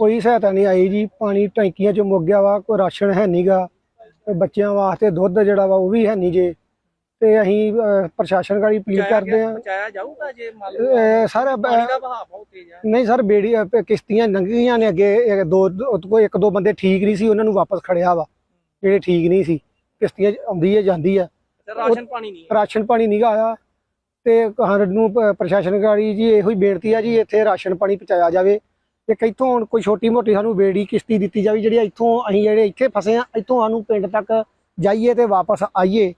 ਕੋਈ ਸਹਾਇਤਾ ਨਹੀਂ ਆਈ ਜੀ ਪਾਣੀ ਟੈਂਕੀਆਂ 'ਚ ਮੁੱਕ ਗਿਆ ਵਾ ਕੋਈ ਰਾਸ਼ਨ ਹੈ ਨਹੀਂਗਾ ਤੇ ਬੱਚਿਆਂ ਵਾਸਤੇ ਦੁੱਧ ਜਿਹੜਾ ਵਾ ਉਹ ਵੀ ਹੈ ਨਹੀਂ ਜੇ। ਤੇ ਅਸੀਂ ਪ੍ਰਸ਼ਾਸਨ ਗਾੜੀ ਅਪੀਲ ਕਰਦੇ ਆ ਪਹੁੰਚਾਇਆ ਜਾਊਗਾ ਜੇ ਮੰਨ ਲਓ ਸਰ ਪਾਣੀ ਦਾ ਵਹਾਅ ਬਹੁਤ ਤੇਜ਼ ਹੈ ਨਹੀਂ ਸਰ ਬੇੜੀ ਕਿਸ਼ਤੀਆਂ ਲੰਘੀਆਂ ਨੇ ਅੱਗੇ ਦੋ ਕੋਈ ਇੱਕ ਦੋ ਬੰਦੇ ਠੀਕ ਨਹੀਂ ਸੀ ਉਹਨਾਂ ਨੂੰ ਵਾਪਸ ਖੜਿਆ ਵਾ ਜਿਹੜੇ ਠੀਕ ਨਹੀਂ ਸੀ। ਕਿਸ਼ਤੀਆਂ ਆਉਂਦੀ ਹੈ ਜਾਂਦੀ ਹੈ। ਰਾਸ਼ਨ ਪਾਣੀ ਨਹੀਂ ਰਾਸ਼ਨ ਪਾਣੀ ਨਹੀਂ ਆਇਆ। ਤੇ ਸਾਨੂੰ ਪ੍ਰਸ਼ਾਸਨ ਗਾੜੀ ਜੀ ਇਹੋ ਹੀ ਬੇਨਤੀ ਆ ਜੀ ਇੱਥੇ ਰਾਸ਼ਨ ਪਾਣੀ ਪਹੁੰਚਾਇਆ ਜਾਵੇ। ਤੇ ਕਿੱਥੋਂ ਹੁਣ ਕੋਈ ਛੋਟੀ ਮੋਟੀ ਸਾਨੂੰ ਬੇੜੀ ਕਿਸ਼ਤੀ ਦਿੱਤੀ ਜਾਵੇ ਜਿਹੜੀ ਇੱਥੋਂ ਅਸੀਂ ਜਿਹੜੇ ਇੱਥੇ ਫਸੇ ਆ ਇੱਥੋਂ ਸਾਨੂੰ ਪਿੰਡ ਤੱਕ ਜਾਈਏ ਤੇ ਵਾਪਸ ਆਈਏ।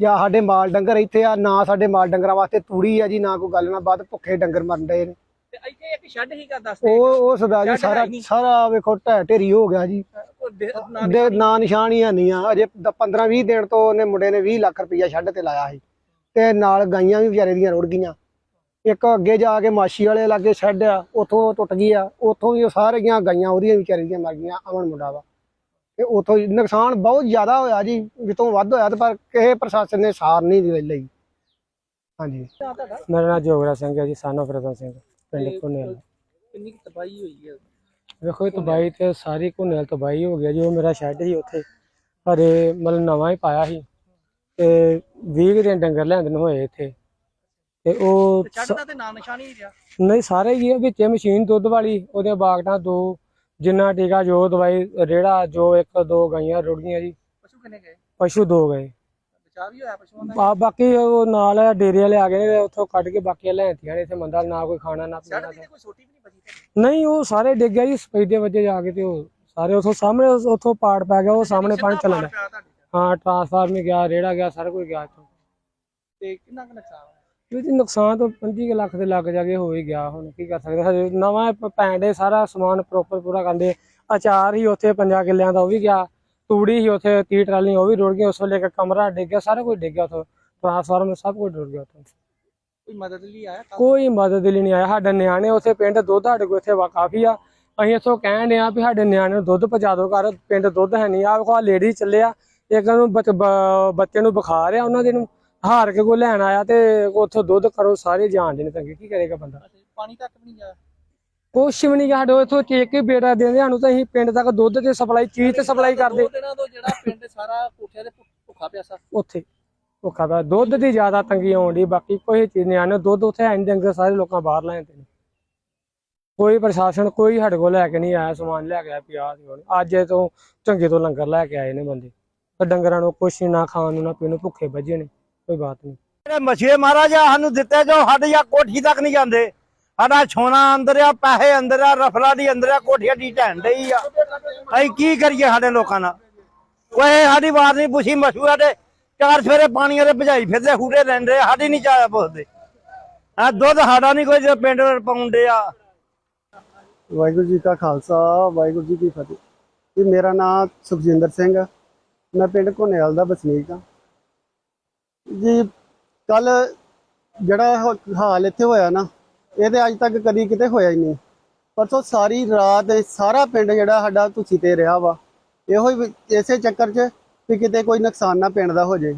ਜਾਂ ਸਾਡੇ ਮਾਲ ਡੰਗਰ ਇੱਥੇ ਆ ਨਾ ਸਾਡੇ ਮਾਲ ਡੰਗਰਾਂ ਵਾਸਤੇ ਤੂੜੀ ਆ ਜੀ ਨਾ ਕੋਈ ਗੱਲ ਨਾ ਬਾਤ ਭੁੱਖੇ ਡੰਗਰ ਮਰਨ ਡਏ ਨੇ। ਤੇ ਇੱਥੇ ਇੱਕ ਸ਼ੈੱਡ ਹੀਗਾ ਦੱਸ ਦੇ। ਉਹ ਉਹ ਸਦਾ ਜੀ ਸਾਰਾ ਹੈ। ਸਾਰਾ ਵੇਖੋ ਢਹਿ ਢੇਰੀ ਹੋ ਗਿਆ ਜੀ। ਦੇ- ਨਾ ਦੇ ਨਾਂ ਨਿਸ਼ਾਨ ਹੀ ਨਹੀਂ ਆ। ਅਜੇ 15 20 ਦਿਨ ਤੋਂ ਉਹਨੇ ਮੁੰਡੇ ਨੇ 20 ਲੱਖ ਰੁਪਈਆ ਛੱਡ ਤੇ ਲਾਇਆ ਸੀ। ਤੇ ਨਾਲ ਗਾਈਆਂ ਵੀ ਵਿਚਾਰੇ ਦੀਆਂ ਰੁੜ ਗਈਆਂ। ਇੱਕ ਅੱਗੇ ਜਾ ਕੇ ਮਾਸ਼ੀ ਵਾਲੇ ਲਾਗੇ ਛੱਡ ਆ ਉਥੋਂ ਟੁੱਟ ਗਈ ਆ ਉਥੋਂ ਵੀ ਉਹ ਸਾਰੀਆਂ ਗਾਈਆਂ ਉਹਦੀਆਂ ਵਿਚਾਰੇ ਦੀਆਂ ਮਰ ਗਈਆਂ ਅਮਨ ਮੁੰਡਾ ਵਾ। ਤੇ ਉਥੋਂ ਨੁਕਸਾਨ ਬਹੁਤ ਜ਼ਿਆਦਾ ਹੋਇਆ ਜੀ ਜਿੱਤੋਂ ਵੱਧ ਹੋਇਆ ਤੇ ਪਰ ਕਿਸੇ ਪ੍ਰਸ਼ਾਸਨ ਨੇ ਸਾਰ ਨਹੀਂ ਲਈ- ਲਈ। ਹਾਂਜੀ। ਮੇਰਾ ਨਾਮ ਜੋਗਰਾ ਸਿੰਘ ਹੈ ਜੀ ਸਾਨੋ ਪ੍ਰਦਮ ਸਿੰਘ ਪਿੰਡ ਘੁੰਨੇਲ। ਕਿੰਨੀ ਤਬਾਹੀ ਹੋਈ ਹੈ? ਵੇਖੋ ਇਹ ਤਬਾਈ ਤੇ ਸਾਰੀ ਘੁੰਨੇਲ ਤਬਾਈ ਹੋ ਗਿਆ ਜੀ ਉਹ ਮੇਰਾ ਸ਼ੈੱਡ ਸੀ ਉੱਥੇ। ਹਰੇ ਮਤਲਬ ਨਵਾਂ ਹੀ ਪਾਇਆ ਸੀ। ਤੇ 20 ਕੁ ਦਿਨ ਡੰਗਰ ਲੈਂਦੇ ਨੂੰ ਹੋਏ ਇੱਥੇ। ਤੇ ਉਹ ਤੇ ਛੱਡ ਦਾ ਤੇ ਨਾਂ ਨਿਸ਼ਾਨ ਹੀ ਰਿਹਾ। ਨਹੀਂ ਸਾਰੇ ਹੀ ਆ ਵਿੱਚ ਮਸ਼ੀਨ ਦੁੱਧ ਵਾਲੀ ਉਹਦੇ ਬਾਗਟਾਂ ਦੋ ਜਿੰਨਾ ਟੀਕਾ ਜੋ ਦਵਾਈ ਰੇੜਾ ਜੋ ਇੱਕ ਦੋ ਗਾਈਆਂ ਰੁੜ ਗਈਆਂ ਜੀ। ਪਸ਼ੂ ਕਿੰਨੇ ਗਏ? ਪਸ਼ੂ ਦੋ ਗਏ। ਬਚਾਅ ਵੀ ਹੋਇਆ ਪਸ਼ੂਆਂ ਦਾ? ਬਾ- ਬਾਕੀ ਉਹ ਨਾਲ ਡੇਰੇ ਵਾਲੇ ਆ ਗਏ ਨੇ ਉੱਥੋਂ ਕੱਢ ਕੇ ਬਾਕੀਆਂ ਲੈਂਤੀਆਂ ਨੇ ਇੱਥੇ ਮੰਦਾ ਨਾ ਕੋਈ ਖਾਣਾ ਨਾ ਪੀਣਾ ਨਹੀਂ ਬਚੀ ਉਹ ਸਾਰੇ ਡਿੱਗ ਗਏ ਜੀ ਸਪੈਦੇ ਵਜੇ ਜਾ ਕੇ ਤੇ ਉਹ ਸਾਰੇ ਉੱਥੋਂ ਸਾਹਮਣੇ ਉੱਥੋਂ ਪਾੜ ਪੈ ਗਿਆ ਉਹ ਸਾਹਮਣੇ ਪਾਣੀ ਤੇ। ਹਾਂ ਟਰਾਂਸਫਾਰਮਰ ਗਿਆ ਰੇੜਾ ਗਿਆ ਸਾਰਾ ਕੁਝ ਗਿਆ ਇੱਥੋਂ। ਤੇ ਕਿੰਨਾ ਕੁ ਨੁਕਸਾਨ ਹੋਇਆ ਇਹ ਜੀ ਨੁਕਸਾਨ ਤਾਂ 25 ਕੁ ਲੱਖ ਦੇ ਲੱਗ ਜਾ ਕੇ ਹੋ ਹੀ ਗਿਆ ਹੁਣ ਕੀ ਕਰ ਸਕਦੇ ਹਜੇ ਨਵਾਂ ਪੈਂਡੇ ਸਾਰਾ ਸਮਾਨ ਪ੍ਰੋਪਰ ਪੂਰਾ ਕਰਦੇ ਅਚਾਰ ਹੀ ਉੱਥੇ ਪੰਜਾਂ ਕਿੱਲਿਆਂ ਦਾ ਉਹ ਵੀ ਗਿਆ ਤੂੜੀ ਹੀ ਉੱਥੇ 30 ਟਰਾਲੀਆਂ ਉਹ ਵੀ ਰੁੜ ਗਈਆਂ ਉਸ ਵੇਲੇ ਇੱਕ ਕਮਰਾ ਡਿੱਗ ਗਿਆ ਸਾਰਾ ਕੁਝ ਡਿੱਗ ਗਿਆ ਉੱਥੋਂ ਟਰਾਂਸਫਾਰਮਰ ਸਭ ਕੁਝ ਰੁੜ ਗਿਆ ਉੱਥੋਂ ਕੋਈ ਮਦਦ ਲਈ ਆਇਆ? ਕੋਈ ਮਦਦ ਲਈ ਨਹੀਂ ਆਇਆ ਸਾਡੇ ਨਿਆਣੇ ਉੱਥੇ ਪਿੰਡ ਦੁੱਧ ਸਾਡੇ ਕੋਲ ਇੱਥੇ ਕਾਫੀ ਆ ਅਸੀਂ ਇੱਥੋਂ ਕਹਿਣ ਆ ਵੀ ਸਾਡੇ ਨਿਆਣੇ ਨੂੰ ਦੁੱਧ ਪਹੁੰਚਾ ਦਿਓ ਘਰ ਪਿੰਡ ਦੁੱਧ ਹੈ ਨਹੀਂ ਆ ਕੋਲ ਲੇਡੀ ਚੱਲਿਆ ਇੱਕ ਨੂੰ ਬੱਚੇ ਨੂੰ ਬੁਖਾਰ ਆ ਉਹਨਾਂ ਦੇ ਨੂੰ ਹਾਰ ਕੇ ਕੋਈ ਲੈਣ ਆਇਆ ਤੇ ਉੱਥੋਂ ਦੁੱਧ ਕਰੋ ਸਾਰੇ ਜਾਣਦੇ ਨੇ ਤੰਗੇ ਕੀ ਕਰੇਗਾ ਬੰਦਾ? ਪਾਣੀ ਤੱਕ ਵੀ ਨਹੀਂ ਗਿਆ? ਕੁਛ ਵੀ ਨਹੀਂ ਸਾਡੇ ਇੱਥੋਂ ਚੇਕ ਕੇ ਬੇੜਾ ਦਿੰਦੇ ਸਾਨੂੰ ਤਾਂ ਅਸੀਂ ਪਿੰਡ ਤੱਕ ਦੁੱਧ ਤੇ ਸਪਲਾਈ ਚੀਜ਼ ਤੇ ਸਪਲਾਈ ਕਰਦੇ। ਦੋ ਦਿਨਾਂ ਤੋਂ ਜਿਹੜਾ ਪਿੰਡ ਸਾਰਾ ਕੋਠਿਆਂ ਦੇ ਭੁ- ਭੁੱਖਾ ਪਿਆਸਾ। ਉੱਥੇ ਭੁੱਖਾ ਪਿਆ। ਦੁੱਧ ਦੀ ਜ਼ਿਆਦਾ ਤੰਗੀ ਆਉਂਦੀ ਬਾਕੀ ਕੋਈ ਚੀਜ਼ ਨਹੀਂ ਆਨੇ ਦੁੱਧ ਉੱਥੇ ਐਂ ਡੰਗਰ ਸਾਰੇ ਲੋਕਾਂ ਬਾਹਰ ਲੈ ਜਾਂਦੇ ਨੇ। ਕੋਈ ਪ੍ਰਸ਼ਾਸਨ ਕੋਈ ਸਾਡੇ ਕੋਲ ਲੈ ਕੇ ਨਹੀਂ ਆਇਆ ਸਮਾਨ ਲੈ ਕੇ ਆਇਆ ਪਿਆ ਅੱਜ ਇਹ ਤੋਂ ਚੰਗੇ ਤੋਂ ਲੰਗਰ ਲੈ ਕੇ ਆਏ ਨੇ ਬੰਦੇ। ਤੇ ਡੰਗਰਾਂ ਨੂੰ ਕੁਛ ਨੀ, ਨਾ ਖਾਣ ਨੂੰ ਨਾ ਪੀਣ ਨੂੰ ਭੁੱਖੇ ਵੱਜੇ ਨੇ। ਕੋਈ ਬਾਤ ਨਹੀਂ। ਜਿਹੜੇ ਮਛੀਏ ਮਹਾਰਾਜ ਆ ਸਾਨੂੰ ਦਿੱਤੇ ਜੋ ਸਾਡੇ ਜਾਂ ਕੋਠੀ ਤੱਕ ਨਹੀਂ ਜਾਂਦੇ। ਸਾਡਾ ਛੋਨਾ ਅੰਦਰ ਆ ਪੈਸੇ ਅੰਦਰ ਆ ਰਫਲਾ ਦੀ ਅੰਦਰ ਆ ਕੋਠੀਆਂ ਦੀ ਢਹਿਣ ਡਈ ਆ। ਅਸੀਂ ਕੀ ਕਰੀਏ ਸਾਡੇ ਲੋਕਾਂ ਨਾਲ? ਕੋਈ ਸਾਡੀ ਬਾਤ ਨਹੀਂ ਪੁੱਛੀ ਮਸ਼ਹੂਰਾ ਤੇ ਚਾਰ ਸਵੇਰੇ ਪਾਣੀ ਦੇ ਭਜਾਈ ਫਿਰਦੇ ਹੂੜੇ ਲੈਂਦੇ ਸਾਡੀ ਨਹੀਂ ਚਾਹ ਪੁੱਛਦੇ। ਆ ਦੁੱਧ ਸਾਡਾ ਨਹੀਂ ਕੋਈ ਜੋ ਪਿੰਡ ਪਾਉਂਦੇ ਆ। ਵਾਹਿਗੁਰੂ ਜੀ ਕਾ ਖਾਲਸਾ ਵਾਹਿਗੁਰੂ ਜੀ ਕੀ ਫਤਿਹ। ਜੀ ਮੇਰਾ ਨਾਮ ਸੁਖਜਿੰਦਰ ਸਿੰਘ ਆ। ਮੈਂ ਪਿੰਡ ਘੋਨੇਵਾਲ ਦਾ ਵਸਨੀਕ ਆ। ਜੀ ਕੱਲ ਜਿਹੜਾ ਹ- ਹਾਲ ਇੱਥੇ ਹੋਇਆ ਨਾ ਇਹ ਤੇ ਅੱਜ ਤੱਕ ਕਦੀ ਕਿਤੇ ਹੋਇਆ ਹੀ ਨਹੀਂ। ਪਰਸੋਂ ਸਾਰੀ ਰਾਤ ਇਹ ਸਾਰਾ ਪਿੰਡ ਜਿਹੜਾ ਸਾਡਾ ਤੁਸੀਂ ਤੇ ਰਿਹਾ ਵਾ ਇਹੋ ਹੀ ਵੀ- ਇਸੇ ਚੱਕਰ 'ਚ ਵੀ ਕਿਤੇ ਕੋਈ ਨੁਕਸਾਨ ਨਾ ਪਿੰਡ ਦਾ ਹੋ ਜਾਏ।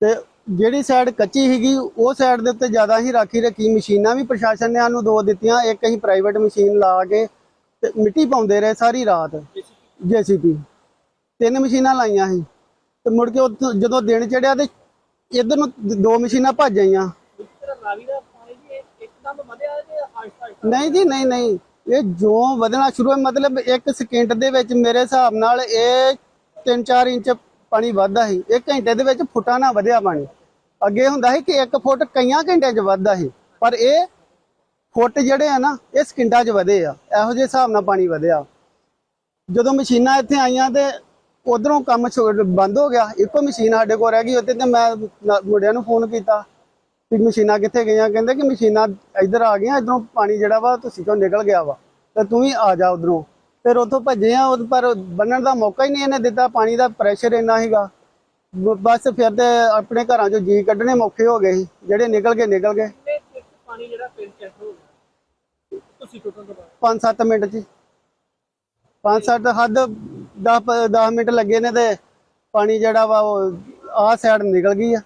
ਤੇ ਜਿਹੜੀ ਸਾਈਡ ਕੱਚੀ ਸੀਗੀ ਉਹ ਸਾਈਡ ਦੇ ਉੱਤੇ ਜ਼ਿਆਦਾ ਹੀ ਰਾਖੀ ਰੱਖੀ ਮਸ਼ੀਨਾਂ ਵੀ ਪ੍ਰਸ਼ਾਸਨ ਨੇ ਸਾਨੂੰ ਦੋ ਦਿੱਤੀਆਂ ਇੱਕ ਅਸੀਂ ਪ੍ਰਾਈਵੇਟ ਮਸ਼ੀਨ ਲਾ ਕੇ ਤੇ ਮਿੱਟੀ ਪਾਉਂਦੇ ਰਹੇ ਸਾਰੀ ਰਾਤ। ਜੀਸੀਪੀ ਤਿੰਨ ਮਸ਼ੀਨਾਂ ਲਾਈਆਂ ਸੀ। ਤੇ ਮੁੜ ਕੇ ਉੱਥੋਂ ਜਦੋਂ ਦਿਨ ਚੜਿਆ ਤੇ ਇਧਰ ਨੂੰ ਦੋ ਮਸ਼ੀਨਾਂ ਭੱਜ ਆਈਆਂ। ਰਾਵੀ ਦਾ ਪਾਣੀ ਜੀ ਇੱਕਦਮ ਵਧਿਆ ਤੇ ਆਹਿਸਤਾ ਆਹਿਸਤਾ ਨਹੀਂ ਜੀ, ਨਹੀਂ ਨਹੀਂ। ਇਹ ਜੋ ਵਧਣਾ ਸ਼ੁਰੂ ਹੋਇਆ, ਮਤਲਬ ਇੱਕ ਸਕਿੰਟ ਦੇ ਵਿੱਚ ਮੇਰੇ ਹਿਸਾਬ ਨਾਲ ਇਹ 3-4 ਇੰਚ ਪਾਣੀ ਵੱਧਦਾ ਸੀ। ਇੱਕ ਘੰਟੇ ਦੇ ਵਿੱਚ ਫੁੱਟਾਂ ਨਾ ਵਧਿਆ ਪਾਣੀ। ਅੱਗੇ ਹੁੰਦਾ ਸੀ ਕਿ 1 ਫੁੱਟ ਕਈਆਂ ਘੰਟਿਆਂ 'ਚ ਵੱਧਦਾ ਸੀ। ਪਰ ਇਹ ਫੁੱਟ ਜਿਹੜੇ ਆ ਨਾ, ਇਹ ਸਕਿੰਟਾਂ 'ਚ ਵਧੇ ਆ। ਇਹੋ ਜਿਹੇ ਹਿਸਾਬ ਨਾਲ ਪਾਣੀ ਵਧਿਆ। ਜਦੋਂ ਮਸ਼ੀਨਾਂ ਇੱਥੇ ਆਈਆਂ ਤੇ ਉਧਰੋਂ ਕੰਮ ਬੰਦ ਹੋ ਗਿਆ। ਇੱਕੋ ਮਸ਼ੀਨ ਸਾਡੇ ਕੋਲ ਰਹਿ ਗਈ ਉੱਥੇ ਤੇ ਮੈਂ ਮੁੰਡਿਆਂ ਨੂੰ ਫੋਨ ਕੀਤਾ ਵੀ ਮਸ਼ੀਨਾਂ ਕਿੱਥੇ ਗਈਆਂ? ਕਹਿੰਦੇ ਕਿ ਮਸ਼ੀਨਾਂ ਇੱਧਰ ਆ ਗਈਆਂ ਇਧਰੋਂ ਪਾਣੀ ਜਿਹੜਾ ਵਾ ਤੁਸੀਂ ਚੋਂ ਨਿਕਲ ਗਿਆ ਵਾ ਤੇ ਤੂੰ ਵੀ ਆ ਜਾ ਉਧਰੋਂ। ਫਿਰ ਉੱਥੋਂ ਭੱਜੇ ਆ ਪਰ ਬੰਨਣ ਦਾ ਮੌਕਾ ਹੀ ਨਹੀਂ ਇਹਨੇ ਦਿੱਤਾ ਪਾਣੀ ਦਾ ਪ੍ਰੈਸ਼ਰ ਇੰਨਾ ਬ- ਬਸ ਫਿਰ ਤੇ ਆਪਣੇ ਘਰਾਂ ਚੋਂ ਜੀ ਕੱਢਣੇ ਮੌਕੇ ਹੋ ਗਏ ਸੀ। ਜਿਹੜੇ ਨਿਕਲ ਗਏ ਨਿਕਲ ਗਏ। ਪਾਣੀ ਜਿਹੜਾ ਪਿੰਡ ਚ enter ਹੋ ਗਿਆ। ਤੁਸੀਂ ਟੁੱਟਣ ਤੋਂ ਬਾਅਦ? 5-7 ਮਿੰਟ ਚ 5-7 ਹੱਦ 10 10 ਮਿੰਟ ਲੱਗੇ ਨੇ ਤੇ ਪਾਣੀ ਜਿਹੜਾ ਵਾ ਉਹ ਆਹ ਸਾਈਡ ਨਿਕਲ ਗਈ ਆ।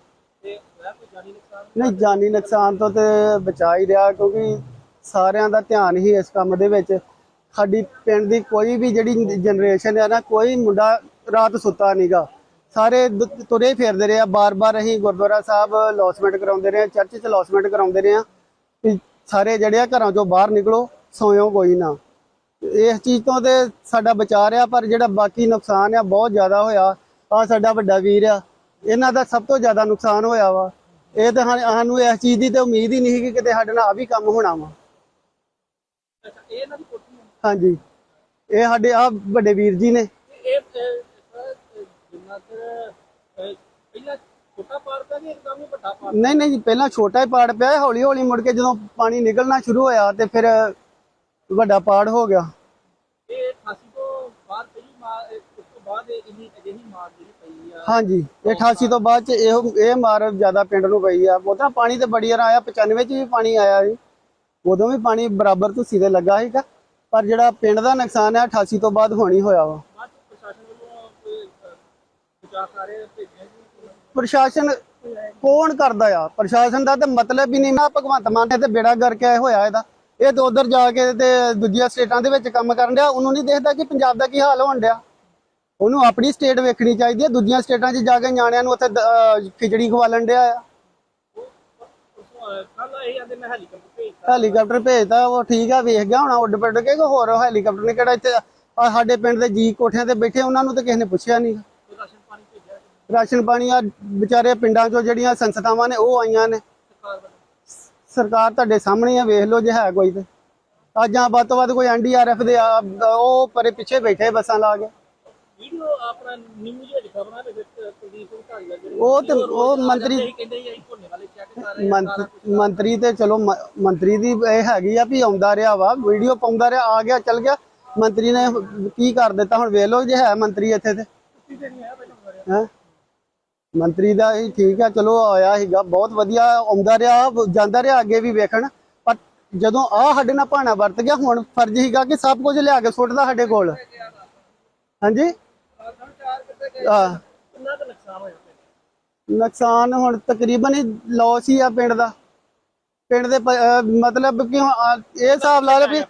ਨਹੀਂ, ਜਾਨੀ ਨੁਕਸਾਨ ਤੋਂ ਤੇ ਬਚਾ ਹੀ ਰਿਹਾ ਕਿਉਂਕਿ ਸਾਰਿਆਂ ਦਾ ਧਿਆਨ ਹੀ ਇਸ ਕੰਮ ਦੇ ਵਿੱਚ। ਸਾਡੀ ਪਿੰਡ ਦੀ ਕੋਈ ਵੀ ਜਿਹੜੀ ਜਨਰੇਸ਼ਨ ਆ ਨਾ, ਕੋਈ ਮੁੰਡਾ ਰਾਤ ਸੁੱਤਾ ਨਹੀਂਗਾ ਸਾਰੇ ਤੁਰੇ ਫਿਰਦੇ ਰਹੇ ਆ, ਬਾਰ-ਬਾਰ ਅਸੀਂ ਗੁਰਦੁਆਰਾ ਸਾਹਿਬ ਲੌਸਮੈਂਟ ਕਰਾਉਂਦੇ ਰਹੇ ਆ ਚਰਚ 'ਚ ਲੌਸਮੈਂਟ ਕਰਾਉਂਦੇ ਰਹੇ ਆ। ਵੀ ਸਾਰੇ ਜਿਹੜੇ ਆ ਘਰਾਂ ਚੋਂ ਬਾਹਰ ਨਿਕਲੋ, ਸੋਇਓ ਕੋਈ ਨਾ। ਇਸ ਚੀਜ਼ ਤੋਂ ਤੇ ਸਾਡਾ ਬਚਾ ਰਿਹਾ ਪਰ ਜਿਹੜਾ ਬਾਕੀ ਨੁਕਸਾਨ ਆ ਬਹੁਤ ਜ਼ਿਆਦਾ ਹੋਇਆ। ਆ ਸਾਡਾ ਵੱਡਾ ਵੀਰ ਆ ਇਹਨਾਂ ਦਾ ਸਭ ਤੋਂ ਜ਼ਿਆਦਾ ਨੁਕਸਾਨ ਹੋਇਆ ਵਾ। ਇਹ ਤਾਂ ਸਾਨੂੰ ਇਸ ਚੀਜ਼ ਦੀ ਤੇ ਉਮੀਦ ਹੀ ਨਹੀਂ ਕਿ ਕਿਤੇ ਸਾਡੇ ਨਾਲ ਆ ਵੀ ਕੰਮ ਹੋਣਾ ਵਾ। ਹਾਂਜੀ। ਇਹ ਸਾਡੇ ਆ ਵੱਡੇ ਵੀਰ ਜੀ ਨੇ। ਤੇ ਇਹ ਅਹ, ਅਹ, ਜਿੰਨਾ ਚਿਰ ਅਹ, ਪਹਿਲਾਂ ਛੋਟਾ ਪਾੜ ਪਿਆ ਕਿ ਇੱਕਦਮ ਹੀ ਵੱਡਾ ਪਾੜ ਨਹੀਂ ਨਹੀਂ ਪਹਿਲਾਂ ਛੋਟਾ ਹੀ ਪਾੜ ਪਿਆ ਹੌਲੀ ਹੌਲੀ ਮੁੜ ਕੇ ਜਦੋਂ ਪਾਣੀ ਨਿਕਲਣਾ ਸ਼ੁਰੂ ਹੋਇਆ ਤੇ ਫਿਰ ਵੱਡਾ ਪਾੜ ਹੋ ਗਿਆ। ਇਹ 88 ਤੋਂ ਬਾਅਦ ਪਹਿਲੀ ਮਾਰ ਇਹ- ਉਸ ਤੋਂ ਬਾਅਦ ਇਹ ਇੰਨੀ ਅਜਿਹੀ ਮਾਰ ਜਿਹੜੀ ਪਈ ਆ। ਹਾਂਜੀ ਇਹ 88 ਤੋਂ ਬਾਅਦ ਚ ਇਹ ਇਹ ਮਾਰ ਜ਼ਿਆਦਾ ਪਿੰਡ ਨੂੰ ਪਈ ਆ। ਉਦੋਂ ਪਾਣੀ ਤੇ ਬੜੀ ਵਾਰ ਆਇਆ 95 ਚ ਵੀ ਪਾਣੀ ਆਇਆ ਉਦੋਂ ਵੀ ਪਾਣੀ ਬਰਾਬਰ ਤੁਸੀਂ ਦੇ ਲੱਗਾ ਸੀਗਾ। ਪਰ ਜਿਹੜਾ ਪਿੰਡ ਦਾ ਨੁਕਸਾਨ ਹੈ 88 ਤੋਂ ਬਾਅਦ ਹੋਣੀ ਹੋਇਆ ਵਾ। ਬਾਅਦ ਚ ਪ੍ਰਸ਼ਾਸਨ ਵੱਲੋਂ ਕੋਈ ਅਹ, ਬਚਾਅ ਸਾਰੇ ਭੇਜੇ ਜੀ? ਪ੍ਰਸ਼ਾਸਨ ਕੌਣ ਕਰਦਾ ਆ? ਪ੍ਰਸ਼ਾਸਨ ਦਾ ਤੇ ਮਤਲਬ ਹੀ ਨਹੀਂ। ਨਾ ਭਗਵੰਤ ਮਾਨ ਨੇ ਤੇ ਬੇੜਾ ਕਰਕੇ ਹੋਇਆ ਇਹਦਾ। ਇਹ ਤਾਂ ਉਧਰ ਜਾ ਕੇ ਤੇ ਦੂਜੀਆਂ ਸਟੇਟਾਂ ਦੇ ਵਿੱਚ ਕੰਮ ਕਰਨ ਡਿਆ। ਉਹਨੂੰ ਨਹੀਂ ਦੇਖਦਾ ਕਿ ਪੰਜਾਬ ਦਾ ਕੀ ਹਾਲ ਹੋਣ ਡਿਆ। ਉਹਨੂੰ ਆਪਣੀ ਸਟੇਟ ਵੇਖਣੀ ਚਾਹੀਦੀ ਹੈ। ਦੂਜੀਆਂ ਸਟੇਟਾਂ 'ਚ ਜਾ ਕੇ ਨਿਆਣਿਆਂ ਨੂੰ ਉੱਥੇ ਦ- ਅਹ ਖਿਚੜੀ ਖਵਾਲਣ ਡਿਆ ਆ। ਹੈਲੀਕਾਪਟਰ ਭੇਜਤਾ, ਉਹ ਠੀਕ ਆ, ਵੇਖ ਗਿਆ ਹੁਣ ਉੱਡ ਪਿੱਡ ਕੇ ਹੋਰ ਹੈਲੀਕਾਪਟਰ ਨੇ ਕਿਹੜਾ ਇੱਥੇ ਸਾਡੇ ਪਿੰਡ ਦੇ ਜੀ ਕੋਠਿਆਂ ਤੇ ਬੈਠੇ, ਉਹਨਾਂ ਨੂੰ ਤਾਂ ਕਿਸੇ ਨੇ ਪੁੱਛਿਆ ਨਹੀਂ। ਰਾਸ਼ਨ ਪਾਣੀ ਭੇਜਿਆ। ਰਾਸ਼ਨ ਪਾਣੀ ਆ ਵਿਚਾਰੇ ਪਿੰਡਾਂ 'ਚੋਂ ਜਿਹੜੀਆਂ ਸੰਸਥਾਵਾਂ ਨੇ, ਉਹ ਆਈਆਂ ਨੇ। ਸਰਕਾਰ ਤੁਹਾਡੇ ਸਾਹਮਣੇ ਆ ਵੇਖ ਲਓ ਜੇ ਹੈ ਕੋਈ ਤੇ। ਅੱਜ ਆ ਵੱਧ ਤੋਂ ਵੱਧ ਕੋਈ ਐਨਡੀਆਰਐਫ ਦੇ ਆ ਉਹ ਪਰੇ ਪਿੱਛੇ ਬੈਠੇ ਬੱਸਾਂ ਲਾ ਕੇ। ਵੀਡੀਓ ਆਪਣਾ ਨਿਊਜ਼ ਵਿੱਚ ਖਬਰਾਂ ਦੇ ਵਿੱਚ ਕੁਲਦੀਪ ਸਿੰਘ ਢਾਲੀਵਾਲ ਜਿਹੜੇ ਉਹ ਤੇ- ਉਹ ਮੰਤਰੀ- ਕਹਿੰਦੇ ਵਾਲੇ ਚੈੱਕ ਕਰ ਰਹੇ ਮੰਤਰੀ ਤੇ ਚਲੋ ਮੰਤਰੀ ਦੀ ਇਹ ਹੈਗੀ ਆ ਵੀ ਆਉਂਦਾ ਰਿਹਾ ਵਾ ਵੀਡੀਓ ਪਾਉਂਦਾ ਰਿਹਾ ਆ ਗਿਆ ਚੱਲ ਗਿਆ। ਮੰਤਰੀ ਨੇ ਕੀ ਕਰ ਦਿੱਤਾ ਹੁਣ ਵੇਖ ਲਓ ਜੇ ਹੈ ਮੰਤਰੀ ਇੱਥੇ ਤੇ। ਹੈਂ? ਮੰਤਰੀ ਦਾ ਹੀ ਠੀਕ ਆ, ਚਲੋ ਆਇਆ ਸੀਗਾ, ਬਹੁਤ ਵਧੀਆ ਆਉਂਦਾ ਰਿਹਾ, ਜਾਂਦਾ ਰਿਹਾ, ਅੱਗੇ ਵੀ ਵੇਖਣ। ਪਰ ਜਦੋਂ ਆ ਸਾਡੇ ਨਾਲ ਭਾਣਾ ਵਰਤ ਗਿਆ, ਹੁਣ ਫਰਜ਼ ਸੀਗਾ ਕਿ ਸਭ ਕੁਝ ਲਿਆ ਕੇ ਸੁੱਟਦਾ ਸਾਡੇ ਕੋਲ। ਹਾਂਜੀ? ਆ ਨੁਕਸਾਨ ਹੁਣ ਤਕਰੀਬਨ ਹੀ ਲੋਸ ਹੀ ਆ ਪਿੰਡ ਦਾ। ਪਿੰਡ ਦੇ ਮਤਲਬ ਕਿ ਇਹ ਹਿਸਾਬ ਲਾ ਲਓ ਵੀ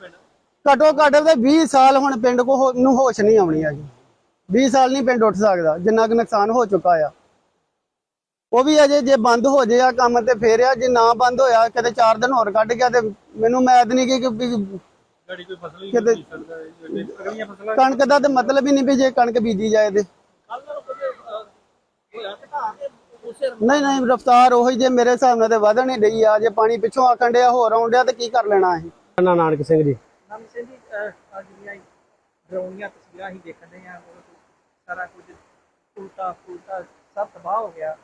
ਘਟੋ ਘੱਟ ਤੇ 20 ਸਾਲ ਹੁਣ ਪਿੰਡ ਕੋ ਨੂੰ ਹੋਸ਼ ਨਹੀਂ ਆਉਣੀ ਆ ਜੀ 20 ਸਾਲ ਨਹੀਂ ਪਿੰਡ ਉੱਠ ਸਕਦਾ, ਜਿੰਨਾ ਕੁ ਨੁਕਸਾਨ ਹੋ ਚੁੱਕਾ ਆ। ਉਹ ਵੀ ਅਜੇ ਜੇ ਬੰਦ ਹੋ ਜੇ ਆ ਕੰਮ ਤੇ ਫੇਰ ਆ ਜੇ ਨਾ ਬੰਦ ਹੋਇਆ ਕਿਤੇ 4 ਦਿਨ ਹੋਰ ਕੱਢ ਗਿਆ ਤੇ ਮੈਨੂੰ ਮੈਦ ਨਹੀਂ ਕਿ ਗਾੜੀ ਕੋਈ ਫਸਲ ਹੀ ਅਗਲੀਆਂ ਫਸਲਾਂ ਕਣਕ ਦਾ ਤੇ ਮਤਲਬ ਹੀ ਨਹੀਂ ਵੀ ਜੇ ਕਣਕ ਬੀਜੀ ਜਾਏ ਤੇ। ਨਹੀਂ ਨਹੀਂ ਰਫਤਾਰ ਉਹੀ ਜੇ ਮੇਰੇ ਹਿਸਾਬ ਨਾਲ ਤੇ ਵਧਣ ਹੀ ਡਈ ਆ ਜੇ ਪਾਣੀ ਪਿੱਛੋਂ ਆਕਣ ਡਿਆ ਹੋਰ ਆਉਣ ਡਿਆ ਤੇ ਕੀ ਕਰ ਲੈਣਾ ਅਸੀਂ? ਨਾ ਨਾਨਕ ਸਿੰਘ ਜੀ। ਨਾਮ ਸਿੰਘ ਜੀ ਅੱਜ ਜਿਹੜੀਆਂ ਡਰਾਉਣੀਆਂ ਤਸਵੀਰਾਂ ਅਸੀਂ ਦੇਖਣ ਦੇ ਆ ਸਾਰਾ ਕੁਝ ਉਲਟਾ ਪੁਲਟਾ ਸਭ ਤਬਾਹ ਹੋ ਗਿਆ।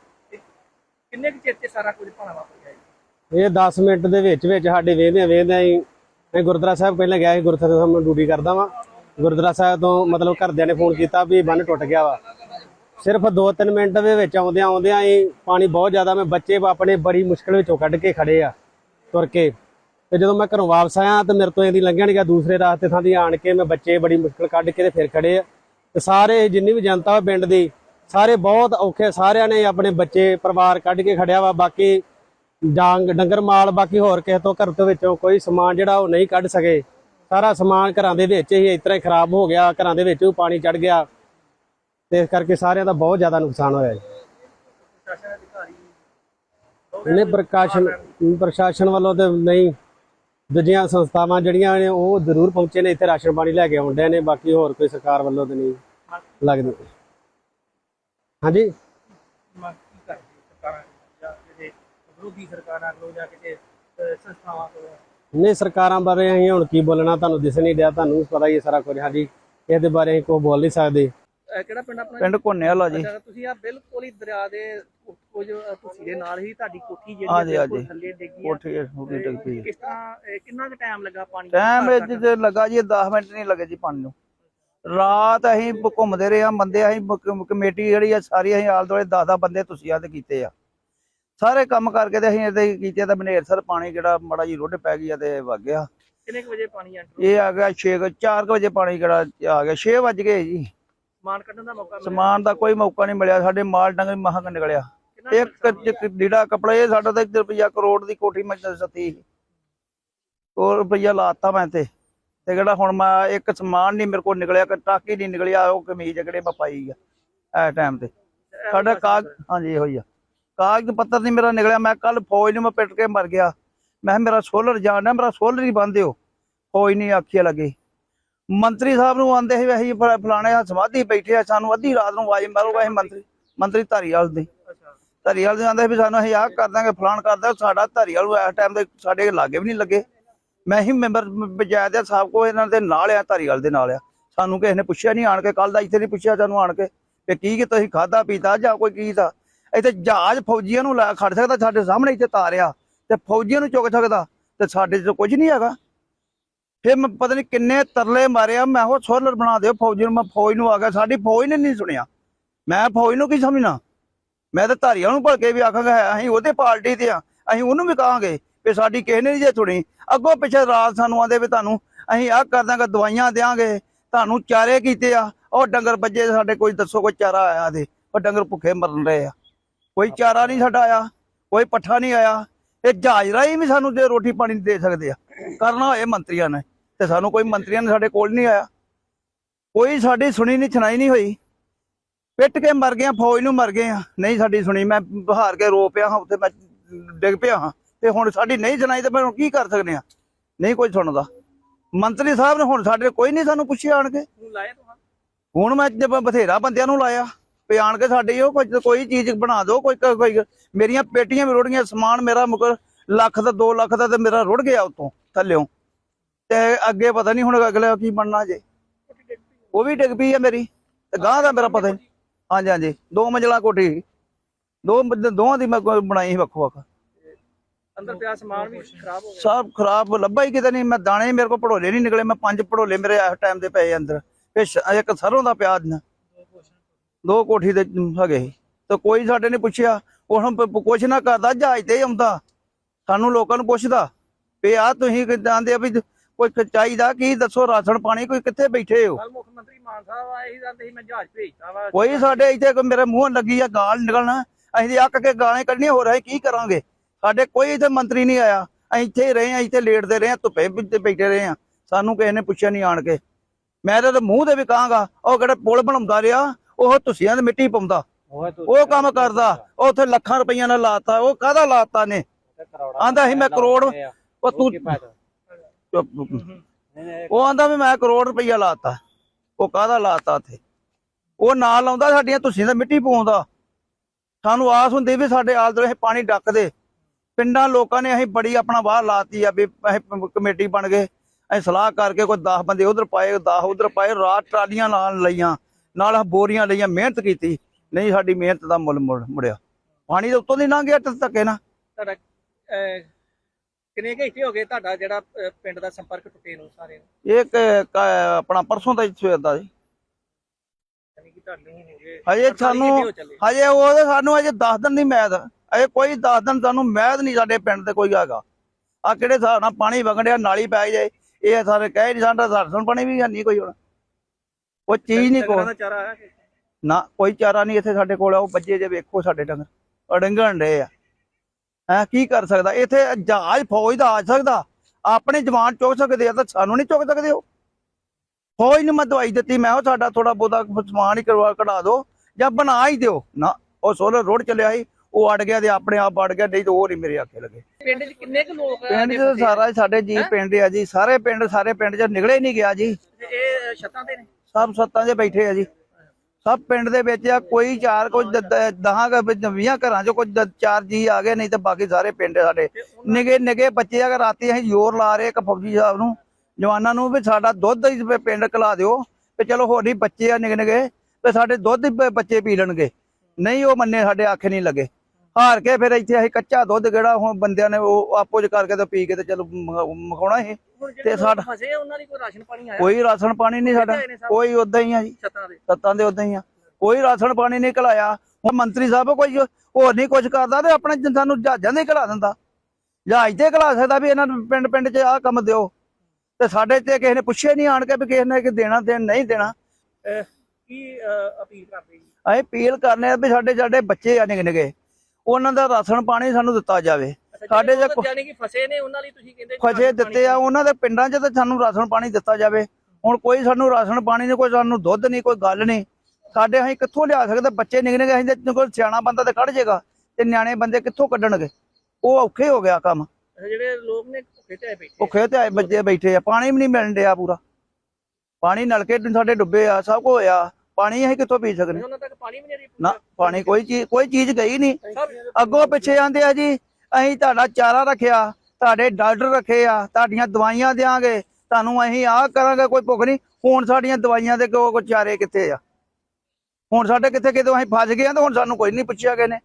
ਕਿੰਨੇ ਕੁ ਚਿਰ ਚ ਸਾਰਾ ਕੁਝ ਭਾਣਾ ਵਾਪਰ ਗਿਆ ਜੀ? ਇਹ 10 ਮਿੰਟ ਦੇ ਵਿੱਚ ਵਿੱਚ ਸਾਡੇ ਵੇਹਦੇ ਵੇਹਦੇ ਹੀ ਮੈਂ ਗੁਰਦੁਆਰਾ ਸਾਹਿਬ ਪਹਿਲਾਂ ਗਿਆ ਸੀ, ਗੁਰਦੁਆਰਾ ਸਾਹਿਬ ਮੈਂ ਡਿਊਟੀ ਕਰਦਾ ਵਾਂ। ਗੁਰਦੁਆਰਾ ਸਾਹਿਬ ਤੋਂ ਮਤਲਬ ਘਰਦਿਆਂ ਨੇ ਫੋਨ ਕੀਤਾ ਵੀ ਬੰਨ ਟੁੱਟ ਗਿਆ ਵਾ। ਸਿਰਫ 2-3 ਮਿੰਟ ਦੇ ਵਿੱਚ ਆਉਂਦਿਆਂ ਆਉਂਦਿਆਂ ਹੀ ਪਾਣੀ ਬਹੁਤ ਜ਼ਿਆਦਾ ਮੈਂ ਬੱਚੇ ਆਪਣੇ ਬੜੀ ਮੁਸ਼ਕਲ ਵਿੱਚੋਂ ਕੱਢ ਕੇ ਖੜੇ ਆ, ਤੁਰ ਕੇ। ਤੇ ਜਦੋਂ ਮੈਂ ਘਰੋਂ ਵਾਪਸ ਆਇਆ ਤੇ ਮੇਰੇ ਤੋਂ ਇਹਦੀ ਲੰਘਿਆ ਨਹੀਂ ਗਿਆ, ਦੂਸਰੇ ਰਾਸਤੇ ਥਾਂ ਦੀ ਆਣ ਕੇ ਮੈਂ ਬੱਚੇ ਬੜੀ ਮੁਸ਼ਕਲ ਕੱਢ ਕੇ ਤੇ ਫਿਰ ਖੜੇ ਆ। ਤੇ ਸਾਰੇ ਜਿੰਨੀ ਵੀ ਜਨਤਾ ਵਾ ਪਿੰਡ ਦੀ ਸਾਰੇ ਬਹੁਤ ਔਖੇ, ਸਾਰਿਆਂ ਨੇ ਆਪਣੇ ਬੱਚੇ, ਪਰਿਵਾਰ ਕੱਢ ਕੇ ਖੜਿਆ ਵਾ, ਬਾਕੀ ਡਾਂਗ, ਡੰਗਰ ਮਾਲ, ਬਾਕੀ ਹੋਰ ਕਿਸੇ ਤੋਂ ਘਰ ਤੋਂ ਵਿੱਚੋਂ ਕੋਈ ਸਮਾਨ ਜਿਹੜਾ ਉਹ ਨਹੀਂ ਕੱਢ ਸਕੇ। ਸਾਰਾ ਸਮਾਨ ਘਰਾਂ ਦੇ ਵਿੱਚ ਹੀ ਇਸ ਤਰ੍ਹਾਂ ਖਰਾਬ ਹੋ ਗਿਆ, ਘਰਾਂ ਦੇ ਵਿੱਚ ਵੀ ਪਾਣੀ ਚੜ ਗਿਆ। ਤੇ ਇਸ ਕਰਕੇ ਸਾਰਿਆਂ ਦਾ ਬਹੁਤ ਜ਼ਿਆਦਾ ਨੁਕਸਾਨ ਹੋਇਆ ਜੀ। ਪ੍ਰਸ਼ਾਸਨ ਨਹੀਂ, ਪ੍ਰਕਾਸ਼ਨ, ਪ੍ਰਸ਼ਾਸਨ ਵੱਲੋਂ ਤੇ ਨਹੀਂ, ਦੂਜੀਆਂ ਸੰਸਥਾਵਾਂ ਜਿਹੜੀਆਂ ਨੇ ਉਹ ਜ਼ਰੂਰ ਪਹੁੰਚੇ ਨੇ, ਇੱਥੇ ਰਾਸ਼ਨ ਪਾਣੀ ਲੈ ਕੇ ਆਉਂਦੇ ਨੇ, ਬਾਕੀ ਹੋਰ ਕੋਈ ਸਰਕਾਰ ਵੱਲੋਂ ਤੇ ਨਹੀਂ ਲੱਗਦੀ। ਹਾਂਜੀ। ਮੰਗ ਕੀ ਕਰਦੀ ਸਰਕਾਰਾਂ ਜਾਂ ਜਿਹੜੇ ਵਿਰੋਧੀ ਸਰਕਾਰਾਂ ਕੋਲ ਜਾਂ ਕਿਤੇ ਅਹ, ਸੰਸਥਾਵਾਂ ਕੋਲ ਨਹੀਂ ਸਰਕਾਰਾਂ ਬਾਰੇ ਅਸੀਂ ਹੁਣ ਕੀ ਬੋਲਣਾ ਤੁਹਾਨੂੰ ਦਿਸ ਨਹੀਂ ਡਿਆ ਤੁਹਾਨੂੰ ਵੀ ਪਤਾ ਹੀ ਹੈ ਸਾਰਾ ਕੁਝ। ਹਾਂਜੀ ਇਹਦੇ ਬਾਰੇ ਅਸੀਂ ਕੋਈ ਬੋਲ ਨਹੀਂ ਸਕਦੇ। ਅਹ, ਕਿਹੜਾ ਪਿੰਡ ਆਪਣਾ ਪਿੰਡ ਘੁੰਨੇਵਾਲ ਆ ਜੀ। ਅੱਛਾ, ਤੁਸੀਂ ਆ ਬਿਲਕੁਲ ਹੀ ਦਰਿਆ ਦੇ ਕੁਝ ਤੁਸੀਂ ਦੇ ਨਾਲ ਹੀ ਤੁਹਾਡੀ ਕੋਠੀ ਜਿਹੜੀ ਹਾਂਜੀ, ਹੈ ਹਾਂਜੀ। ਥੱਲੇ ਡਿੱਗੀ ਆ। ਕੋਠੀ ਹੋ ਗਈ ਡਿੱਗ ਪਈ ਕਿਸ ਤਰ੍ਹਾਂ ਅਹ, ਕਿੰਨਾ ਕੁ ਟਾਈਮ ਲੱਗਾ ਪਾਣੀ ਟਾਈਮ ਘਰ ਤੱਕ? ਤੇ ਲੱਗਾ ਜੀ 10 ਮਿੰਟ ਨਹੀਂ ਲੱਗੇ ਜੀ ਪਾਣੀ ਨੂੰ। ਰਾਤ ਅਸੀਂ ਘੁੰਮਦੇ ਰਹੇ ਆ ਬੰਦੇ ਅਸੀਂ ਕਮੇਟੀ ਜਿਹੜੀ ਆ ਸਾਰੀ ਅਸੀਂ ਆਲ ਦੁਆਲੇ 10-10 ਬੰਦੇ ਤੁਸੀਂ ਆ ਤੇ ਕੀਤੇ ਆ। ਸਾਰੇ ਕੰਮ ਕਰਕੇ ਤੇ ਅਸੀਂ ਇਹਦੇ ਕੀਤੇ ਤਾਂ ਬਨੇਰ ਸਰ ਪਾਣੀ ਜਿਹੜਾ ਮਾੜਾ ਜੀ ਰੁੱਡ ਪੈ ਗਿਆ ਤੇ ਵਗ ਗਿਆ। ਕਿੰਨੇ ਵਜੇ ਪਾਣੀ ਐਂਟਰ ਇਹ ਆ ਗਿਆ 6 4 ਵਜੇ ਪਾਣੀ ਜਿਹੜਾ ਆ ਗਿਆ 6 ਵਜ ਗਏ ਜੀ। ਸਮਾਨ ਕੱਢਣ ਦਾ ਮੌਕਾ ਸਮਾਨ ਦਾ ਕੋਈ ਮੌਕਾ ਨਹੀਂ ਮਿਲਿਆ ਸਾਡੇ ਮਾਲ ਡੰਗਰ ਮਹਾਂ ਨਿਕਲਿਆ? ਇੱਕ ਲੀੜਾ ਕਪੜਾ ਇਹ ਸਾਡਾ ਤਾਂ 1 ਰੁਪਿਆ ਕਰੋੜ ਦੀ ਕੋਠੀ ਮੈਂ ਸਤੀ। ਉਹ ਰੁਪਿਆ ਲਾਤਾ ਮੈਂ ਤੇ। ਤੇ ਜਿਹੜਾ ਹੁਣ ਮੈਂ ਇੱਕ ਸਮਾਨ ਨਹੀਂ ਮੇਰੇ ਕੋਲ ਨਿਕਲਿਆ ਕਿ ਟਾਕੀ ਨਹੀਂ ਨਿਕਲਿਆ ਉਹ ਕਮੀਜ਼ ਜਿਹੜੇ ਮੈਂ ਪਾਈ ਆ ਐ ਟਾਈਮ ਤੇ। ਸਾਡਾ ਕਾਗਜ਼ ਹਾਂਜੀ ਇਹੋ ਹੀ ਆ। ਕਾਗਜ਼ ਪੱਤਰ ਨਹੀਂ ਮੇਰਾ ਨਿਕਲਿਆ ਮੈਂ ਕੱਲ ਫੌਜ ਨੂੰ ਮੈਂ ਪਿੱਟ ਕੇ ਮਰ ਗਿਆ। ਮੈਂ ਮੇਰਾ ਸੋਲਰ ਜਾਣਾ ਮੇਰਾ ਸੋਲਰ ਹੀ ਬੰਦ ਦਿਓ। ਫੌਜ ਨਹੀਂ ਆਖੀ ਲੱਗੀ। ਮੰਤਰੀ ਸਾਹਿਬ ਨੂੰ ਆਂਦੇ ਸੀ ਫਲਾ- ਫਲਾਣੇ ਆ ਸਮਾਧੀ ਬੈਠੇ ਆ ਸਾਨੂੰ ਅੱਧੀ ਰਾਤ ਨੂੰ ਆਵਾਜ਼ ਮਾਰੂਗਾ ਅਸੀਂ ਮੰਤਰੀ ਮੰਤਰੀ ਧਾਰੀਵਾਲ ਦੇ। ਅੱਛਾ। ਧਾਰੀਵਾਲ ਦੇ ਆਂਦੇ ਵੀ ਸਾਨੂੰ ਅਸੀਂ ਆਹ ਕਰ ਦਾਂਗੇ ਫਲਾਣ ਕਰ ਦਾਂਗੇ ਸਾਡਾ ਧਾਰੀਵਾਲ ਇਸ ਟਾਈਮ ਤੇ ਸਾਡੇ ਲਾਗੇ ਵੀ ਨਹੀਂ ਲੱਗੇ। ਮੈਂ ਹੀ ਮੈਂਬਰ ਪੰਚਾਇਤ ਦੇ ਸਾਹਿਬ ਕੋ ਇਹਨਾਂ ਦੇ ਨਾਲ ਆ, ਧਾਰੀਵਾਲ ਦੇ ਨਾਲ ਆ। ਸਾਨੂੰ ਕਿਸੇ ਨੇ ਪੁੱਛਿਆ ਨਹੀਂ, ਆਣ ਕੇ ਕੱਲ ਦਾ ਇੱਥੇ ਨਹੀਂ ਪੁੱਛਿਆ ਸਾਨੂੰ ਆਣ ਕੇ। ਕਿ ਕੀ ਕਿ ਤੁਸੀਂ ਖਾਦਾ ਪੀਤਾ, ਜਾਂ ਕੋਈ ਕੀ ਦਾ ਇੱਥੇ ਜਹਾਜ਼ ਫੌਜੀਆਂ ਨੂੰ ਲੈ ਖੜ ਸਕਦਾ, ਸਾਡੇ ਸਾਹਮਣੇ ਇੱਥੇ ਤਾਰਿਆ ਤੇ ਫੌਜੀਆਂ ਨੂੰ ਚੁੱਕ ਸਕਦਾ, ਤੇ ਸਾਡੇ 'ਚ ਕੁਝ ਨਹੀਂ ਹੈਗਾ। ਫਿਰ ਮੈਂ ਪਤਾ ਨਹੀਂ ਕਿੰਨੇ ਤਰਲੇ ਮਾਰਿਆ ਮੈਂ ਉਹ ਸੋਲਰ ਬਣਾ ਦਿਓ ਫੌਜੀ ਨੂੰ, ਮੈਂ ਫੌਜ ਨੂੰ ਆ ਗਿਆ, ਸਾਡੀ ਫੌਜ ਨੇ ਨਹੀਂ ਸੁਣਿਆ। ਮੈਂ ਫੌਜ ਨੂੰ ਕੀ ਸਮਝਣਾ? ਮੈਂ ਤਾਂ ਧਾਰੀਆਂ ਨੂੰ ਭਲਕੇ ਵੀ ਆਖਾਂਗਾ, ਅਸੀਂ ਉਹਦੇ ਪਾਰਟੀ ਤੇ ਆ, ਅਸੀਂ ਉਹਨੂੰ ਵੀ ਕਹਾਂਗੇ ਵੀ ਸਾਡੀ ਕਿਸੇ ਨੇ ਨਹੀਂ ਜੇ ਸੁਣੀ। ਅੱਗੋਂ ਪਿੱਛੇ ਰਾਤ ਸਾਨੂੰ ਆਂਦੇ ਵੀ ਤੁਹਾਨੂੰ ਅਸੀਂ ਆਹ ਕਰ ਦਾਂਗੇ ਦਵਾਈਆਂ ਦੇਾਂਗੇ ਤੁਹਾਨੂੰ ਚਾਰੇ ਕੀਤੇ ਆ, ਉਹ ਡੰਗਰ ਬੱਜੇ ਸਾਡੇ ਕੋਈ ਦੱਸੋ ਕੋਈ ਚਾਰਾ ਆਇਆ ਦੇ, ਉਹ ਡੰਗਰ ਭੁੱਖੇ ਮਰਨ ਰਹੇ ਆ। ਕੋਈ ਚਾਰਾ ਨਹੀਂ ਸਾਡਾ ਆਇਆ, ਕੋਈ ਪੱਠਾ ਨਹੀਂ ਆਇਆ, ਇਹ ਜਹਾਜ਼ ਰਾਹੀਂ ਵੀ ਸਾਨੂੰ ਜੇ ਰੋਟੀ ਪਾਣੀ ਦੇ ਸਕਦੇ ਆ। ਕਰਨਾ ਹੋਏ ਮੰਤਰੀਆਂ ਨੇ, ਤੇ ਸਾਨੂੰ ਕੋਈ ਮੰਤਰੀਆਂ ਨੇ ਸਾਡੇ ਕੋਲ ਨਹੀਂ ਆਇਆ। ਕੋਈ ਸਾਡੀ ਸੁਣੀ ਨਹੀਂ ਸੁਣਾਈ ਨਹੀਂ ਹੋਈ। ਪਿੱਟ ਕੇ ਮਰ ਗਏ ਫੌਜ ਨੂੰ ਮਰ ਗਏ ਆ। ਨਹੀਂ ਸਾਡੀ ਸੁਣੀ, ਮੈਂ ਹਾਰ ਕੇ ਰੋ ਪਿਆ ਹਾਂ, ਉੱਥੇ ਮੈਂ ਡਿੱਗ ਪਿਆ ਹਾਂ। ਤੇ ਹੁਣ ਸਾਡੀ ਨਹੀਂ ਸੁਣਾਈ ਤੇ ਹੁਣ ਕੀ ਕਰ ਸਕਦੇ ਆ? ਨਹੀਂ ਕੋਈ ਸੁਣਦਾ। ਮੰਤਰੀ ਸਾਹਿਬ ਨੇ ਹੁਣ ਸਾਡੇ ਕੋਈ ਨਹੀਂ ਸਾਨੂੰ ਪੁੱਛਿਆ ਆਣ ਕੇ। ਹੁਣ ਲਾਇਆ ਤੁਹਾਨੂੰ ਹੁਣ ਮੈਂ ਜਦ ਬਥੇਰਾ ਬੰਦਿਆਂ ਨੂੰ ਲਾਇਆ। ਵੀ ਆਣ ਕੇ ਸਾਡੇ ਉਹ ਕੋਈ ਕੋਈ ਚੀਜ਼ ਬਣਾ ਦਿਓ ਕੋਈ ਕੋਈ ਮੇਰੀਆਂ ਪੇਟੀਆਂ ਵੀ ਰੁੜ ਗਈਆਂ ਸਮਾਨ ਮੇਰਾ ਮੁਕਰ ਲੱਖ ਦਾ 2 ਲੱਖ ਦਾ ਤੇ ਮੇਰਾ ਰੁੜ ਗਿਆ ਉਤੋਂ ਥੱਲਿਓਂ। ਤੇ ਅੱਗੇ ਪਤਾ ਨਹੀਂ ਹੁਣ ਅਗਲੇ ਕੀ ਬਣਨਾ ਜੇ। ਉਹ ਵੀ ਡਿੱਗ ਪਈ ਆ ਮੇਰੀ। ਤੇ ਗਾਂ ਦਾ ਮੇਰਾ ਪਤਾ ਨਹੀਂ ਹਾਂਜੀ ਹਾਂਜੀ। ਦੋ ਮੰਜ਼ਲਾ ਕੋਠੀ ਦੋ ਦੋਵਾਂ ਦੀ ਮੈਂ ਬਣਾਈ ਸੀ ਵੱਖੋ ਵੱਖ। ਅੰਦਰ ਪਿਆ ਸਮਾਨ ਵੀ ਖਰਾਬ ਹੋ ਗਿਆ। ਸਭ ਖਰਾਬ ਲੱਭਾ ਹੀ ਕਿਤੇ ਨਹੀਂ। ਮੈਂ ਦਾਣੇ ਮੇਰੇ ਕੋਲ ਪੜੋਲੇ ਨਹੀਂ ਨਿਕਲੇ। ਮੈਂ ਪੰਜ ਪੜੋਲੇ ਮੇਰੇ ਇਸ ਟਾਈਮ ਦੇ ਪਏ ਅੰਦਰ। ਇੱਕ ਸਰੋਂ ਦਾ ਪਿਆਜ਼ ਨਾ। ਦੋ ਕੋਠੀ ਦੇ ਹੈਗੇ ਤੇ ਕੋਈ ਸਾਡੇ ਨੇ ਪੁੱਛਿਆ। ਉਹ ਹੁਣ ਕੁਛ ਨਾ ਕਰਦਾ ਜਹਾਜ਼ ਤੇ ਆਉਂਦਾ। ਸਾਨੂੰ ਲੋਕਾਂ ਨੂੰ ਪੁੱਛਦਾ। ਵੀ ਆ ਤੁਸੀਂ ਕਿੱਦਾਂ ਆਂਦੇ ਆ ਵੀ ਕੋਈ ਚਾਹੀਦਾ ਕੀ? ਦੱਸੋ ਰਾਸ਼ਨ ਪਾਣੀ ਕੋਈ ਕਿੱਥੇ ਬੈਠੇ ਹੋ? ਕੱਲ ਮੁੱਖ ਮੰਤਰੀ ਮਾਨ ਸਾਹਿਬ ਆਏ ਸੀ ਜਾਂਦੇ ਸੀ ਮੈਂ ਜਹਾਜ਼ ਭੇਜਤਾ ਵਾ। ਕੋਈ ਸਾਡੇ ਇੱਥੇ ਕੋਈ ਮੇਰੇ ਮੂੰਹ ਲੱਗੀ ਆ ਗਾਲ ਨਿਕਲਣਾ। ਅਸੀਂ ਅੱਕ ਕੇ ਗਾਲਾਂ ਕੱਢਣੀਆਂ। ਹੋ ਰਹੇ ਕੀ ਕਰਾਂਗੇ? ਸਾਡੇ ਕੋਈ ਇੱਥੇ ਮੰਤਰੀ ਨਹੀਂ ਆਇਆ। ਅਸੀਂ ਇੱਥੇ ਰਹੇ ਆ ਇੱਥੇ ਲੇਟਦੇ ਰਹੇ ਆ ਧੁੱਪੇ ਵਿੱਚ ਬੈਠੇ ਰਹੇ ਆ ਸਾਨੂੰ ਕਿਸੇ ਨੇ ਪੁੱਛਿਆ ਨਹੀਂ ਆਣ ਕੇ। ਮੈਂ ਤਾਂ ਮੂੰਹ ਤੇ ਵੀ ਕਹਾਂਗਾ ਉਹ ਕਿਹੜਾ ਪੁਲ ਬਣਾਉਂਦਾ ਰਿਹਾ ਉਹ ਤੁਸੀਆਂ ਦੇ ਮਿੱਟੀ ਪਾਉਂਦਾ। ਉਹ ਕੰਮ ਕਰਦਾ ਉਹ ਉੱਥੇ ਲੱਖਾਂ ਰੁਪਈਆ ਨਾਲ ਲਾਤਾ ਉਹ ਕਾਹਦਾ ਲਾਤਾ ਨੇ? ਆਂਦਾ ਸੀ ਮੈਂ ਕਰੋੜ ਉਹ ਤੂੰ। ਉਹ ਆਂਦਾ ਵੀ ਮੈਂ ਕਰੋੜ ਰੁਪਈਆ ਲਾਤਾ। ਉਹ ਕਾਹਦਾ ਲਾਤਾ ਉੱਥੇ? ਉਹ ਨਾਲ ਲਾਉਂਦਾ ਸਾਡੀਆਂ ਤੁਸੀਂ ਤਾਂ ਮਿੱਟੀ ਪਾਉਂਦਾ। ਸਾਨੂੰ ਆਸ ਹੁੰਦੀ ਵੀ ਸਾਡੇ ਆਲ ਦੁਆਲੇ ਪਾਣੀ ਡੱਕ ਦੇ ਪਿੰਡਾਂ ਲੋਕਾਂ ਨੇ ਅਸੀਂ ਬੜੀ ਆਪਣਾ ਬਾਹਰ ਲਾਤੀ ਆ ਵੀ ਅਸੀਂ ਕਮੇਟੀ ਬਣ ਗਏ। ਅਸੀਂ ਸਲਾਹ ਕਰਕੇ ਕੋਈ 10 ਬੰਦੇ ਉਧਰ ਪਾਏ 10 ਉਧਰ ਪਾਏ ਰਾਤ ਟਰਾਲੀਆਂ ਨਾਲ ਲਈਆਂ ਨਾਲ ਬੋਰੀਆਂ ਲਈਆਂ ਮਿਹਨਤ ਕੀਤੀ। ਨਹੀਂ ਸਾਡੀ ਮਿਹਨਤ ਦਾ ਮੁੱਲ ਮੁੜ- ਮੁੜਿਆ। ਪਾਣੀ ਦੇ ਉੱਤੋਂ ਦੀ ਲੰਘ ਗਿਆ ਧੱਕੇ ਨਾ ਤੁਹਾਡਾ ਅਹ, ਕਿੰਨੇ ਘੰਟੇ ਹੋ ਗਏ ਤੁਹਾਡਾ ਜਿਹੜਾ ਪਿੰਡ ਦਾ ਸੰਪਰਕ ਟੁੱਟੇ ਨੂੰ ਸਾਰੇ ਨੂੰ? ਇਹ ਆਪਣਾ ਪਰਸੋਂ ਦਾ ਸਵੇਰ ਦਾ ਜੀ। ਹਜੇ 48 ਸਾਨੂੰ। ਹਜੇ ਉਹ ਸਾਨੂੰ ਅਜੇ 10 ਦਿਨ ਨਹੀਂ ਮੈਦ ਅਜੇ ਕੋਈ 10 ਦਿਨ ਸਾਨੂੰ ਮੈਦ ਨਹੀਂ ਸਾਡੇ ਪਿੰਡ ਤੇ ਕੋਈ ਹੈਗਾ। ਆ ਕਿਹੜੇ ਹਿਸਾਬ ਨਾਲ ਪਾਣੀ ਵਗੜਿਆ ਨਾਲੀ ਪੈ ਜਾਏ ਇਹ ਸਾਰੇ ਕਹਿ ਨਹੀਂ ਸਾਡਾ ਦਰਸ਼ਨ ਪਾਣੀ ਵੀ ਨਹੀਂ ਕੋਈ ਹੁਣ। ਉਹ ਚੀਜ਼ ਨਹੀਂ ਡੰਗਰਾਂ ਕੋ ਦਾ ਚਾਰਾ ਆਇਆ ਕਿ? ਨਾ ਕੋਈ ਚਾਰਾ ਨਹੀਂ ਇੱਥੇ ਸਾਡੇ ਕੋਲ ਉਹ ਬੱਜੇ ਜੇ ਵੇਖੋ ਸਾਡੇ ਡੰਗਰ ਅੜੰਗਣ ਡੇ ਆ। ਹੈ ਕੀ ਕਰ ਸਕਦਾ? ਇੱਥੇ ਜਹਾਜ਼ ਫੌਜ ਦਾ ਆ ਸਕਦਾ। ਆਪਣੇ ਜਵਾਨ ਚੁੱਕ ਸਕਦੇ ਆ ਤਾਂ ਸਾਨੂੰ ਨਹੀਂ ਚੁੱਕ ਸਕਦੇ ਹੋ ਫੌਜ ਨੂੰ ਮੈਂ ਦਵਾਈ ਦਿੱਤੀ ਮੈਂ ਉਹ ਸਾਡਾ ਥੋੜਾ ਬਹੁਤਾ ਸਮਾਨ ਹੀ ਕਰਵਾ ਕਢਾ ਦਿਓ ਜਾਂ ਬਣਾ ਹੀ ਦਿਓ। ਨਾ ਉਹ ਸੋਲਰ ਰੋਡ ਚੱਲਿਆ ਸੀ ਉਹ ਅੜ ਗਿਆ ਤੇ ਆਪਣੇ ਆਪ ਅੜ ਗਿਆ ਨਹੀਂ ਤੇ ਉਹ ਨਹੀਂ ਮੇਰੇ ਆਖੇ ਲੱਗੇ। ਪਿੰਡ 'ਚ ਕਿੰਨੇ ਕੁ ਲੋਕ ਆ ਪਿੰਡ ਚ ਸਾਰਾ ਸਾਡੇ ਜੀ ਪਿੰਡ ਆ ਜੀ ਸਾਰੇ ਪਿੰਡ ਸਾਰੇ ਪਿੰਡ ਚ ਨਿਕਲੇ ਨਹੀਂ ਗਿਆ ਜੀ। ਤੇ ਇਹ ਛੱਤਾਂ ਤੇ ਨੇ? ਸਭ ਸੱਤਾਂ 'ਚ ਬੈਠੇ ਆ ਜੀ। ਸਭ ਪਿੰਡ ਦੇ ਵਿੱਚ ਆ ਕੋਈ ਚਾਰ ਕੋਈ 10 20 ਘਰਾਂ 'ਚ ਕੋਈ ਚਾਰ ਜੀ ਆ ਗਏ ਨਹੀਂ ਤੇ ਬਾਕੀ ਸਾਰੇ ਪਿੰਡ ਸਾਡੇ। ਨਿਗੇ ਨਿਗੇ ਬੱਚੇ ਆ ਰਾਤੀ ਅਸੀਂ ਜ਼ੋਰ ਲਾ ਰਹੇ ਇੱਕ ਫੌਜੀ ਸਾਹਿਬ ਨੂੰ ਜਵਾਨਾਂ ਨੂੰ ਵੀ ਸਾਡਾ ਦੁੱਧ ਹੀ ਪਿੰਡ ਕਲਾ ਦਿਓ ਤੇ ਚਲੋ ਹੋਰ ਨਹੀਂ ਬੱਚੇ ਆ ਨਿਗੇ ਨਿਗੇ ਤੇ ਸਾਡੇ ਦੁੱਧ ਬੱਚੇ ਪੀ ਲੈਣਗੇ। ਨਹੀਂ ਉਹ ਮੰਨੇ ਸਾਡੇ ਆਖੇ ਨਹੀਂ ਲੱਗੇ। ਹਾਰ ਕੇ ਫਿਰ ਇੱਥੇ ਅਸੀਂ ਕੱਚਾ ਦੁੱਧ ਕਿਹੜਾ ਹੁਣ ਬੰਦਿਆਂ ਨੇ ਉਹ ਆਪੋ ਚ ਕਰਕੇ ਤੇ ਪੀ ਕੇ ਤੇ ਚਲੋ ਮਖਾਉਣਾ ਜਿਹੜੇ ਤੇ ਸਾਡਾ- ਫਸੇ ਆ, ਉਹਨਾਂ ਲਈ ਕੋਈ ਰਾਸ਼ਨ ਪਾਣੀ ਆਇਆ? ਕੋਈ ਰਾਸ਼ਨ ਪਾਣੀ ਨਹੀਂ ਸਾਡਾ। ਨੇ? ਕੋਈ ਉਦਾਂ ਹੀ ਆ ਜੀ। ਛੱਤਾਂ ਦੇ। ਤੱਤਾਂ ਦੇ ਉਦਾਂ ਹੀ ਆ। ਕੋਈ ਰਾਸ਼ਨ ਪਾਣੀ ਨਹੀਂ ਘਲਾਇਆ। ਹੁਣ ਮੰਤਰੀ ਸਾਹਿਬ ਕੋਈ ਹੋਰ ਨਹੀਂ ਕੁਝ ਕਰਦਾ ਤੇ ਆਪਣੇ ਜ- ਸਾਨੂੰ ਜਹਾਜ਼ਾਂ ਦੇ ਘਲਾ ਦਿੰਦਾ। ਜਹਾਜ਼ ਤੇ ਘਲਾ ਸਕਦਾ ਵੀ ਇਹਨਾਂ ਨੂੰ ਪਿੰਡ ਪਿੰਡ 'ਚ ਆਹ ਕੰਮ ਦਿਓ। ਤੇ ਸਾਡੇ ਤੇ ਕਿਸੇ ਨੇ ਪੁੱਛਿਆ ਨਹੀਂ ਆਣ ਕੇ ਵੀ ਕਿਸੇ ਨੇ ਕਿ ਦੇਣਾ ਦੇਣ ਨਹੀਂ ਦੇਣਾ। ਕੀ ਅਪੀਲ ਕਰਦੇ ਜੀ? ਅਸੀਂ ਅਪੀਲ ਕਰਨੇ ਆ ਵੀ ਸਾਡੇ ਸਾਡੇ ਬੱਚੇ ਆ ਨਿਕ ਨਿਕੇ ਉਹਨਾਂ ਦਾ ਰਾਸ਼ਨ ਪਾਣੀ ਸਾਨੂੰ ਦਿੱਤਾ ਜਾਵੇ। ਸਾਡੇ ਜੇ ਜਾਨੀ ਕਿ ਫਸੇ ਨੇ ਉਹਨਾਂ ਲਈ ਤੁਸੀਂ ਕਹਿੰਦੇ ਫਸੇ ਦਿੱਤੇ ਆ ਉਹਨਾਂ ਦੇ ਪਿੰਡਾਂ 'ਚ ਤਾਂ ਸਾਨੂੰ ਰਾਸ਼ਨ ਪਾਣੀ ਦਿੱਤਾ ਜਾਵੇ। ਹੁਣ ਕੋਈ ਸਾਨੂੰ ਰਾਸ਼ਨ ਪਾਣੀ ਨਹੀਂ ਕੋਈ ਸਾਨੂੰ ਦੁੱਧ ਨਹੀਂ ਕੋਈ ਗੱਲ ਨਹੀਂ। ਸਾਡੇ ਅਸੀਂ ਕਿੱਥੋਂ ਲਿਆ ਸਕਦੇ? ਬੱਚੇ ਨਿਕ ਨਿਕ ਅਸੀਂ ਤੇ ਕੋਈ ਸਿਆਣਾ ਬੰਦਾ ਤੇ ਕੱਢ ਜਾਏਗਾ। ਤੇ ਨਿਆਣੇ ਬੰਦੇ ਕਿੱਥੋਂ ਕੱਢਣਗੇ? ਉਹ ਔਖੇ ਹੋ ਗਿਆ ਕੰਮ। ਜਿਹੜੇ ਲੋਕ ਨੇ ਭੁੱਖੇ ਤੇ ਬੈਠੇ ਭੁੱਖੇ ਤੇ ਆਏ ਬੱਚੇ ਬੈਠੇ ਆ ਪਾਣੀ ਵੀ ਨਹੀਂ ਮਿਲਣ ਡਿਆ ਪੂਰਾ। ਪਾਣੀ ਨਲਕੇ ਸਾਡੇ ਡੁੱਬੇ ਆ ਸਭ ਕੁਝ ਹੋਇਆ। ਪਾਣੀ ਅਸੀਂ ਕਿੱਥੋਂ ਪੀ ਸਕਦੇ ਉਹਨਾਂ ਤੱਕ ਪਾਣੀ ਵੀ ਨਹੀਂ ਰਹੀ ਨਾ ਪਾਣੀ ਕੋਈ ਚੀਜ਼ ਕੋਈ ਚੀਜ਼ ਗਈ ਨਹੀਂ। ਅੱਗੋਂ ਪਿੱਛੇ ਆਂਦੇ ਆ ਜੀ ਅਸੀਂ ਤੁਹਾਡਾ ਚਾਰਾ ਰੱਖਿਆ ਤੁਹਾਡੇ ਡਾਕਟਰ ਰੱਖੇ ਆ ਤੁਹਾਡੀਆਂ ਦਵਾਈਆਂ ਦੇਾਂਗੇ ਤੁਹਾਨੂੰ ਅਸੀਂ ਆਹ ਕਰਾਂਗੇ ਕੋਈ ਭੁੱਖ ਨਹੀਂ। ਹੁਣ ਸਾਡੀਆਂ ਦਵਾਈਆਂ ਦੇ ਕੋ ਚਾਰੇ ਕਿੱਥੇ ਆ? ਹੁਣ ਸਾਡੇ ਕਿੱਥੇ ਕਿਤੇ ਅਸੀਂ ਫਸ ਗਏ ਆ ਤਾਂ ਹੁਣ ਸਾਨੂੰ ਕੋਈ ਨਹੀਂ ਪੁੱਛਿਆ ਗਏ ਨੇ।